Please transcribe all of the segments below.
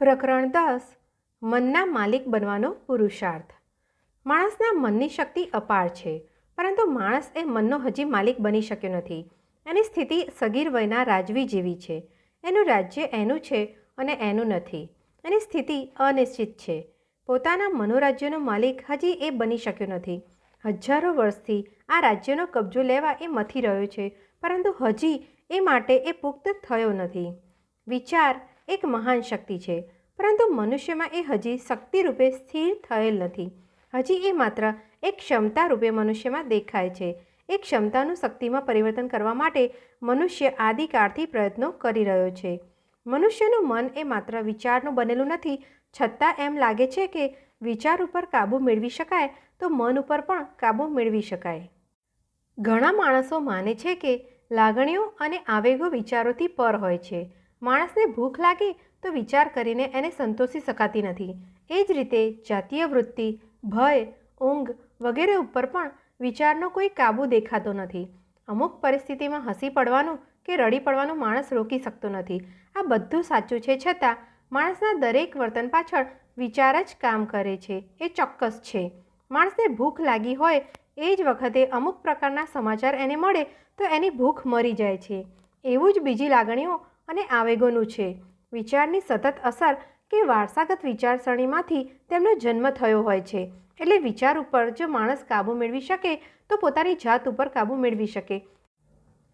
પ્રકરણ દસ, મનના માલિક બનવાનો પુરુષાર્થ. માણસના મનની શક્તિ અપાર છે, પરંતુ માણસ એ મનનો હજી માલિક બની શક્યો નથી. એની સ્થિતિ સગીર વયના રાજવી જેવી છે. એનું રાજ્ય એનું છે અને એનું નથી. એની સ્થિતિ અનિશ્ચિત છે. પોતાના મનોરાજ્યનો માલિક હજી એ બની શક્યો નથી. હજારો વર્ષથી આ રાજ્યનો કબજો લેવા એ મથી રહ્યો છે, પરંતુ હજી એ માટે એ પુખ્ત થયો નથી. વિચાર એક મહાન શક્તિ છે. પરંતુ મનુષ્યમાં એ હજી શક્તિ રૂપે સ્થિર થયેલ નથી. હજી એ માત્ર એક ક્ષમતા રૂપે મનુષ્યમાં દેખાય છે. એ ક્ષમતાનું શક્તિમાં પરિવર્તન કરવા માટે મનુષ્ય આદિકાળથી પ્રયત્નો કરી રહ્યો છે. મનુષ્યનું મન એ માત્ર વિચારનું બનેલું નથી. છતાં એમ લાગે છે કે વિચાર ઉપર કાબૂ મેળવી શકાય તો મન ઉપર પણ કાબૂ મેળવી શકાય. ઘણા માણસો માને છે કે લાગણીઓ અને આવેગો વિચારોથી પર હોય છે. માણસને ભૂખ લાગે તો વિચાર કરીને એને સંતોષી શકાતી નથી. એ જ રીતે જાતીય વૃત્તિ, ભય, ઊંઘ વગેરે ઉપર પણ વિચારનો કોઈ કાબુ દેખાતો નથી. અમુક પરિસ્થિતિમાં હસી પડવાનું કે રડી પડવાનું માણસ રોકી શકતો નથી. આ બધું સાચું છે છતાં માણસના દરેક વર્તન પાછળ વિચાર જ કામ કરે છે. એ ચોક્કસ છે. માણસને ભૂખ લાગી હોય એ જ વખતે અમુક પ્રકારના સમાચાર એને મળે તો એની ભૂખ મરી જાય છે. એવું જ બીજી લાગણીઓ અને આવેગોનું છે. વિચારની સતત અસર કે વારસાગત વિચારસરણીમાંથી તેમનો જન્મ થયો હોય છે. એટલે વિચાર ઉપર જો માણસ કાબૂ મેળવી શકે, તો પોતાની જાત ઉપર કાબૂ મેળવી શકે.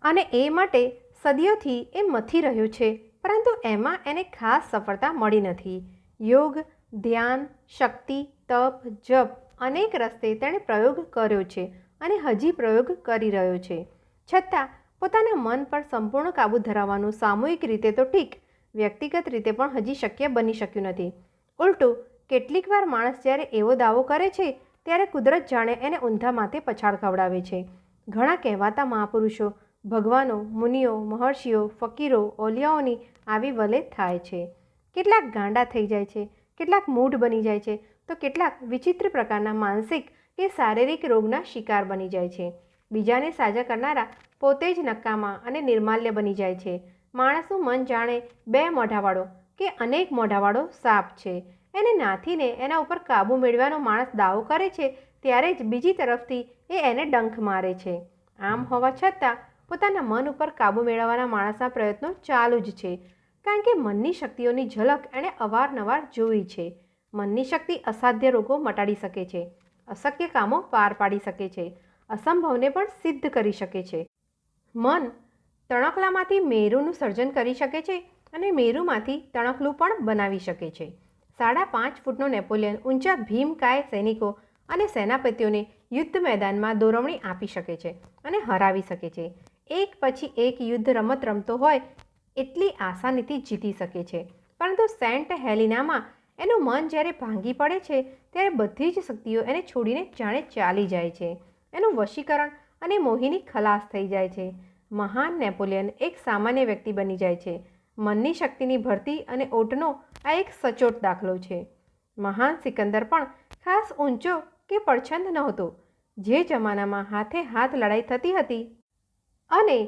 અને એ માટે સદીઓથી એ મથી રહ્યો છે, પરંતુ એમાં એને ખાસ સફળતા મળી નથી. યોગ, ધ્યાન, શક્તિ, તપ, જપ અનેક રસ્તે તેણે પ્રયોગ કર્યો છે અને હજી પ્રયોગ કરી રહ્યો છે. છતાં પોતાના મન પર સંપૂર્ણ કાબૂ ધરાવવાનું સામૂહિક રીતે તો ઠીક, વ્યક્તિગત રીતે પણ હજી શક્ય બની શક્યું નથી. ઉલટું, કેટલીક વાર માણસ જ્યારે એવો દાવો કરે છે, ત્યારે કુદરત જાણે એને ઊંધા માથે પછાડ ખવડાવે છે. ઘણા કહેવાતા મહાપુરુષો, ભગવાનો, મુનિઓ, મહર્ષિઓ, ફકીરો, ઓલિયાઓની આવી વલે થાય છે. કેટલાક ગાંડા થઈ જાય છે, કેટલાક મૂઢ બની જાય છે, તો કેટલાક વિચિત્ર પ્રકારના માનસિક કે શારીરિક રોગના શિકાર બની જાય છે. બીજાને સાજા કરનારા પોતે જ નકામા અને નિર્માલ્ય બની જાય છે. માણસનું મન જાણે બે મોઢાવાળો કે અનેક મોઢાવાળો સાપ છે. એને નાથીને એના ઉપર કાબૂ મેળવવાનો માણસ દાવો કરે છે, ત્યારે જ બીજી તરફથી એ એને ડંખ મારે છે. આમ હોવા છતાં, પોતાના મન ઉપર કાબૂ મેળવવાના માણસના પ્રયત્નો ચાલુ જ છે, કારણ કે મનની શક્તિઓની ઝલક એણે અવારનવાર જોઈ છે. મનની શક્તિ અસાધ્ય રોગો મટાડી શકે છે, અશક્ય કામો પાર પાડી શકે છે, અસંભવને પણ સિદ્ધ કરી શકે છે. મન તણકલામાંથી મેરુનું સર્જન કરી શકે છે અને મેરુમાંથી તણકલું પણ બનાવી શકે છે. સાડા પાંચ ફૂટનો નેપોલિયન ઊંચા ભીમકાય સૈનિકો અને સેનાપતિઓને યુદ્ધ મેદાનમાં દોરવણી આપી શકે છે અને હરાવી શકે છે. એક પછી એક યુદ્ધ રમત રમતો હોય એટલી આસાનીથી જીતી શકે છે. પરંતુ સેન્ટ હેલિનામાં એનું મન જ્યારે ભાંગી પડે છે, ત્યારે બધી જ શક્તિઓ એને છોડીને જાણે ચાલી જાય છે. એનું વશીકરણ અને મોહિની ખલાસ થઈ જાય છે. મહાન નેપોલિયન એક સામાન્ય વ્યક્તિ બની જાય છે. મનની શક્તિની ભરતી અને ઓટનો આ એક સચોટ દાખલો છે. મહાન સિકંદર પણ ખાસ ઊંચો કે પડછંદ નહોતો. જે જમાનામાં હાથે હાથ લડાઈ થતી હતી અને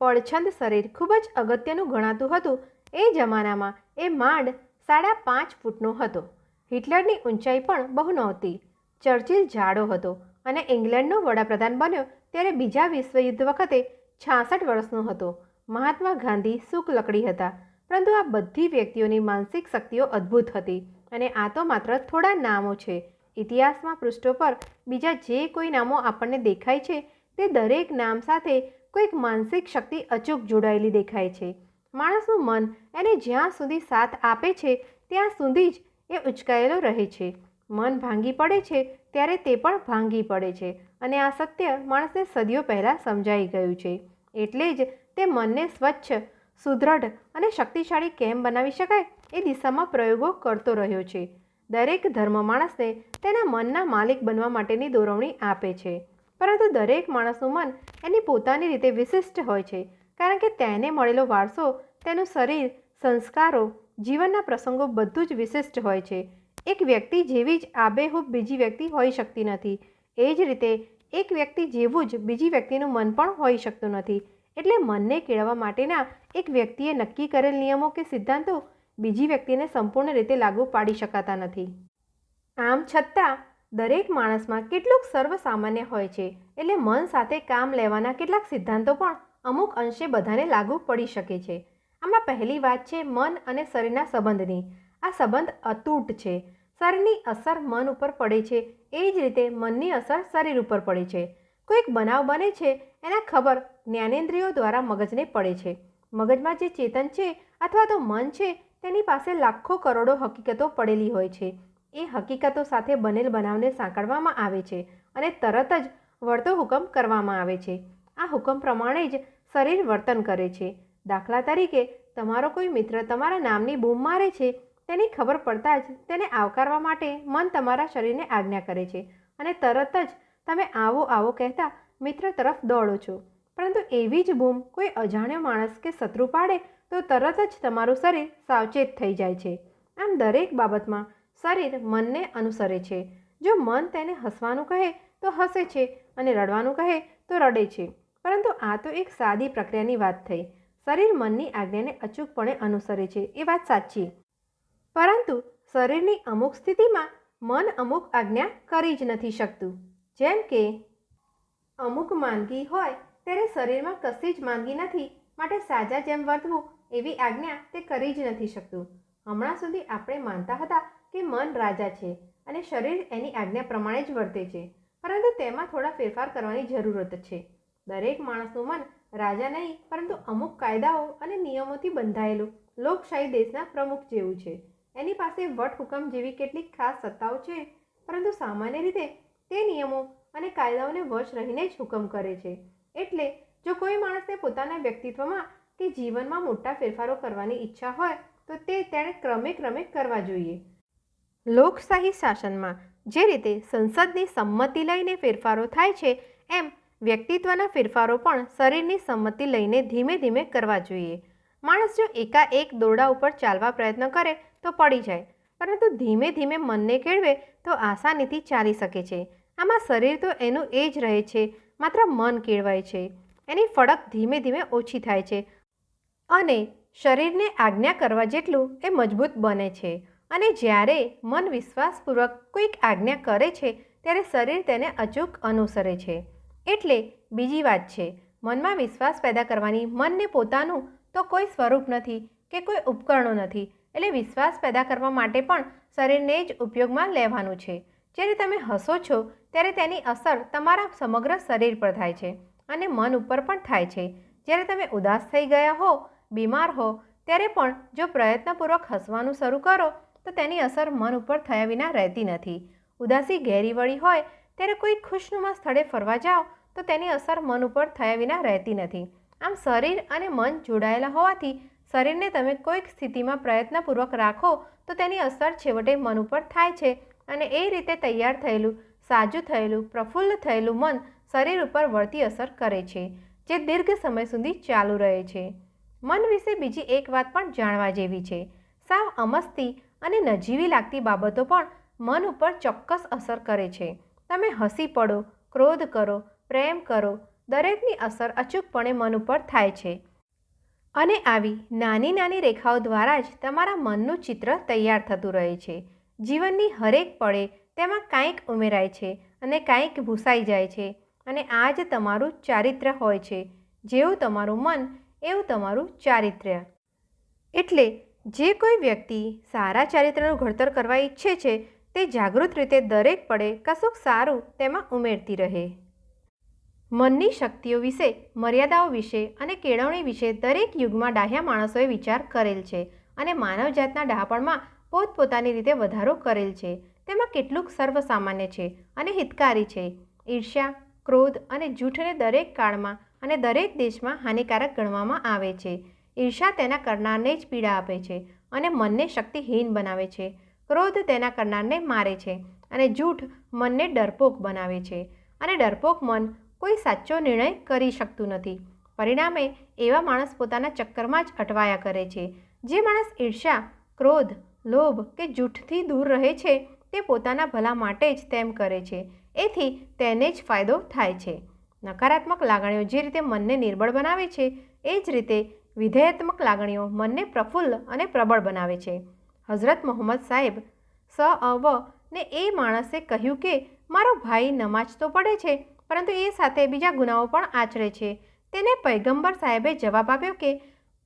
પડછંદ શરીર ખૂબ જ અગત્યનું ગણાતું હતું, એ જમાનામાં એ માંડ સાડા પાંચ ફૂટનો હતો. હિટલરની ઊંચાઈ પણ બહુ નહોતી. ચર્ચિલ જાડો હતો અને ઇંગ્લેન્ડનો વડાપ્રધાન બન્યો ત્યારે બીજા વિશ્વયુદ્ધ વખતે છાસઠ વર્ષનો હતો. મહાત્મા ગાંધી સુખ લકડી હતા. પરંતુ આ બધી વ્યક્તિઓની માનસિક શક્તિઓ અદ્ભુત હતી અને આ તો માત્ર થોડા નામો છે. ઇતિહાસમાં પૃષ્ઠો પર બીજા જે કોઈ નામો આપણને દેખાય છે, તે દરેક નામ સાથે કોઈક માનસિક શક્તિ અચૂક જોડાયેલી દેખાય છે. માણસનું મન એને જ્યાં સુધી સાથ આપે છે, ત્યાં સુધી જ એ ઉચકાયેલો રહે છે. મન ભાંગી પડે છે, ત્યારે તે પણ ભાંગી પડે છે. અને આ સત્ય માણસને સદીઓ પહેલાં સમજાઈ ગયું છે. એટલે જ તે મનને સ્વચ્છ સુદૃઢ અને શક્તિશાળી કેમ બનાવી શકાય એ દિશામાં પ્રયોગો કરતો રહ્યો છે. દરેક ધર્મ માણસને તેના મનના માલિક બનવા માટેની દોરવણી આપે છે. પરંતુ દરેક માણસનું મન એની પોતાની રીતે વિશિષ્ટ હોય છે, કારણ કે તેને મળેલો વારસો, તેનું શરીર, સંસ્કારો, જીવનના પ્રસંગો બધું જ વિશિષ્ટ હોય છે. એક વ્યક્તિ જેવી જ આબેહૂબ બીજી વ્યક્તિ હોઈ શકતી નથી. એ જ રીતે એક વ્યક્તિ જેવું જ બીજી વ્યક્તિનું મન પણ હોઈ શકતું નથી. એટલે મનને કેળવવા માટેના એક વ્યક્તિએ નક્કી કરેલ નિયમો કે સિદ્ધાંતો બીજી વ્યક્તિને સંપૂર્ણ રીતે લાગુ પાડી શકાતા નથી. આમ છતાં, દરેક માણસમાં કેટલુંક સર્વસામાન્ય હોય છે, એટલે મન સાથે કામ લેવાના કેટલાક સિદ્ધાંતો પણ અમુક અંશે બધાને લાગુ પડી શકે છે. આમાં પહેલી વાત છે મન અને શરીરના સંબંધની. આ સંબંધ અતૂટ છે. શરીરની અસર મન ઉપર પડે છે. એ જ રીતે મનની અસર શરીર ઉપર પડે છે. કોઈક બનાવ બને છે, એના ખબર જ્ઞાનેન્દ્રિયો દ્વારા મગજને પડે છે. મગજમાં જે ચેતન છે અથવા તો મન છે, તેની પાસે લાખો કરોડો હકીકતો પડેલી હોય છે. એ હકીકતો સાથે બનેલ બનાવને સાંકળવામાં આવે છે અને તરત જ વળતો હુકમ કરવામાં આવે છે. આ હુકમ પ્રમાણે જ શરીર વર્તન કરે છે. દાખલા તરીકે, તમારો કોઈ મિત્ર તમારા નામની બૂમ મારે છે તેની ખબર પડતા જ તેને આવકારવા માટે મન તમારા શરીરને આજ્ઞા કરે છે અને તરત જ તમે આવો આવો કહેતા મિત્ર તરફ દોડો છો. પરંતુ એવી જ બૂમ કોઈ અજાણ્યો માણસ કે શત્રુ પાડે તો તરત જ તમારું શરીર સાવચેત થઈ જાય છે. આમ દરેક બાબતમાં શરીર મનને અનુસરે છે. જો મન તેને હસવાનું કહે તો હસે છે અને રડવાનું કહે તો રડે છે. પરંતુ આ તો એક સાદી પ્રક્રિયાની વાત થઈ. શરીર મનની આજ્ઞાને અચૂકપણે અનુસરે છે એ વાત સાચી. પરંતુ શરીરની અમુક સ્થિતિમાં મન અમુક આજ્ઞા કરી જ નથી શકતું. જેમ કે, અમુક માંદગી હોય ત્યારે શરીરમાં કશી જ માંદગી નથી, માટે સાજા જેમ વર્તવું એવી આજ્ઞા તે કરી જ નથી શકતું. હમણાં સુધી આપણે માનતા હતા કે મન રાજા છે અને શરીર એની આજ્ઞા પ્રમાણે જ વર્તે છે, પરંતુ તેમાં થોડા ફેરફાર કરવાની જરૂરત છે. દરેક માણસનું મન રાજા નહીં, પરંતુ અમુક કાયદાઓ અને નિયમોથી બંધાયેલું લોકશાહી દેશના પ્રમુખ જેવું છે. એની પાસે વટ હુકમ જેવી કેટલીક ખાસ સત્તાઓ છે, પરંતુ સામાન્ય રીતે તે નિયમો અને કાયદાઓને વશ રહીને જ હુકમ કરે છે. એટલે જો કોઈ માણસને પોતાના વ્યક્તિત્વમાં કે જીવનમાં મોટા ફેરફારો કરવાની ઈચ્છા હોય, તો તે તેણે ક્રમે ક્રમે કરવા જોઈએ. લોકશાહી શાસનમાં જે રીતે સંસદની સંમતિ લઈને ફેરફારો થાય છે, એમ વ્યક્તિત્વના ફેરફારો પણ શરીરની સંમતિ લઈને ધીમે ધીમે કરવા જોઈએ. માણસ જો એકાએક દોરડા ઉપર ચાલવા પ્રયત્ન કરે તો પડી જાય. પરંતુ ધીમે ધીમે મનને કેળવે તો આસાનીથી ચાલી શકે છે. આમાં શરીર તો એનું એ જ રહે છે, માત્ર મન કેળવાય છે. એની ફડક ધીમે ધીમે ઓછી થાય છે. અને શરીરને આજ્ઞા કરવા જેટલું એ મજબૂત બને છે. અને જ્યારે મન વિશ્વાસપૂર્વક કોઈક આજ્ઞા કરે છે, ત્યારે શરીર તેને અચૂક અનુસરે છે. એટલે બીજી વાત છે, મનમાં વિશ્વાસ પેદા કરવાની મનને પોતાનું તો કોઈ સ્વરૂપ નથી કે કોઈ ઉપકરણો નથી. એટલે વિશ્વાસ પેદા કરવા માટે પણ શરીરને જ ઉપયોગમાં લેવાનું છે. જ્યારે તમે હસો છો, ત્યારે તેની અસર તમારા સમગ્ર શરીર પર થાય છે અને મન ઉપર પણ થાય છે. જ્યારે તમે ઉદાસ થઈ ગયા હો, બીમાર હો, ત્યારે પણ જો પ્રયત્નપૂર્વક હસવાનું શરૂ કરો, તો તેની અસર મન ઉપર થયા વિના રહેતી નથી. ઉદાસી ઘેરી વળી હોય, ત્યારે કોઈ ખુશનુમા સ્થળે ફરવા જાઓ, તો તેની અસર મન ઉપર થયા વિના રહેતી નથી. આમ શરીર અને મન જોડાયેલા હોવાથી શરીરને તમે કોઈક સ્થિતિમાં પ્રયત્નપૂર્વક રાખો, તો તેની અસર છેવટે મન ઉપર થાય છે અને એ રીતે તૈયાર થયેલું, સાજું થયેલું, પ્રફુલ્લ થયેલું મન શરીર ઉપર વળતી અસર કરે છે, જે દીર્ઘ સમય સુધી ચાલુ રહે છે. મન વિશે બીજી એક વાત પણ જાણવા જેવી છે. સાવ અમસ્તી અને નજીવી લાગતી બાબતો પણ મન ઉપર ચોક્કસ અસર કરે છે. તમે હસી પડો, ક્રોધ કરો, પ્રેમ કરો, દરેકની અસર અચૂકપણે મન ઉપર થાય છે. અને આવી નાની નાની રેખાઓ દ્વારા જ તમારા મનનું ચિત્ર તૈયાર થતું રહે છે. જીવનની હરેક પળે તેમાં કાંઈક ઉમેરાય છે અને કાંઈક ભૂસાઈ જાય છે અને આ જ તમારું ચારિત્ર્ય હોય છે. જેવું તમારું મન, એવું તમારું ચારિત્ર્ય એટલે જે કોઈ વ્યક્તિ સારા ચારિત્રનું ઘડતર કરવા ઈચ્છે છે, તે જાગૃત રીતે દરેક પડે કશુંક સારું તેમાં ઉમેરતી રહે. મનની શક્તિઓ વિશે, મર્યાદાઓ વિશે અને કેળવણી વિશે દરેક યુગમાં ડાહ્યા માણસોએ વિચાર કરેલ છે અને માનવજાતના ડહાપણમાં પોતપોતાની રીતે વધારો કરેલ છે. તેમાં કેટલુંક સર્વસામાન્ય છે અને હિતકારી છે. ઈર્ષ્યા, ક્રોધ અને જૂઠને દરેક કાળમાં અને દરેક દેશમાં હાનિકારક ગણવામાં આવે છે. ઈર્ષા તેના કરનારને જ પીડા આપે છે અને મનને શક્તિહીન બનાવે છે. ક્રોધ તેના કરનારને મારે છે અને જૂઠ મનને ડરપોક બનાવે છે. અને ડરપોક મન કોઈ સાચો નિર્ણય કરી શકતું નથી. પરિણામે એવા માણસ પોતાના ચક્કરમાં જ અટવાયા કરે છે. જે માણસ ઈર્ષા ક્રોધ, લોભ કે જૂઠથી દૂર રહે છે, તે પોતાના ભલા માટે જ તેમ કરે છે. એથી તેને જ ફાયદો થાય છે. નકારાત્મક લાગણીઓ જે રીતે મનને નિર્બળ બનાવે છે, એ જ રીતે વિધેયાત્મક લાગણીઓ મનને પ્રફુલ્લ અને પ્રબળ બનાવે છે. હઝરત મોહમ્મદ સાહેબ સ અવ ને એ માણસે કહ્યું કે, મારો ભાઈ નમાજ તો પડે છે પરંતુ એ સાથે બીજા ગુનાઓ પણ આચરે છે. તેને પૈગંબર સાહેબે જવાબ આપ્યો કે,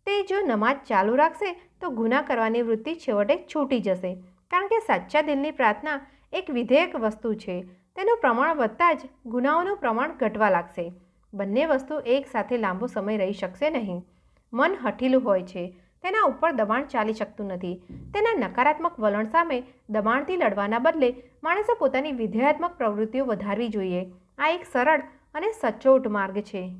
તે જો નમાજ ચાલુ રાખશે, તો ગુના કરવાની વૃત્તિ છેવટે છૂટી જશે, કારણ કે સાચા દિલની પ્રાર્થના એક વિધેયક વસ્તુ છે. તેનું પ્રમાણ વધતા જ ગુનાઓનું પ્રમાણ ઘટવા લાગશે. બંને વસ્તુ એક સાથે લાંબો સમય રહી શકશે નહીં. મન હઠીલું હોય છે. તેના ઉપર દબાણ ચાલી શકતું નથી. તેના નકારાત્મક વલણ સામે દબાણથી લડવાના બદલે માણસે પોતાની વિધેયાત્મક પ્રવૃત્તિઓ વધારવી જોઈએ. આ એક સરળ અને સચોટ માર્ગ છે.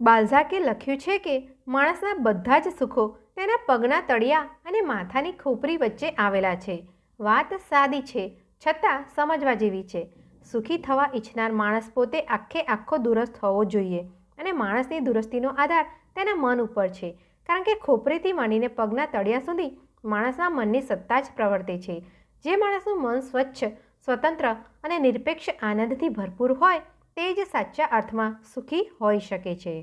બાલ્ઝાકે લખ્યું છે કે માણસના બધા જ સુખો તેના પગના તળિયા અને માથાની ખોપરી વચ્ચે આવેલા છે. વાત સાદી છે, છતાં સમજવા જેવી છે. સુખી થવા ઈચ્છનાર માણસ પોતે આખે આખો દુરસ્ત હોવો જોઈએ અને માણસની દુરસ્તીનો આધાર તેના મન ઉપર છે. કારણ કે ખોપરીથી માંડીને પગના તળિયા સુધી માણસના મનની સત્તા જ પ્રવર્તે છે. જે માણસનું મન સ્વચ્છ, સ્વતંત્ર અને નિરપેક્ષ આનંદથી ભરપૂર હોય તે જ સાચા અર્થમાં સુખી હોઈ શકે છે.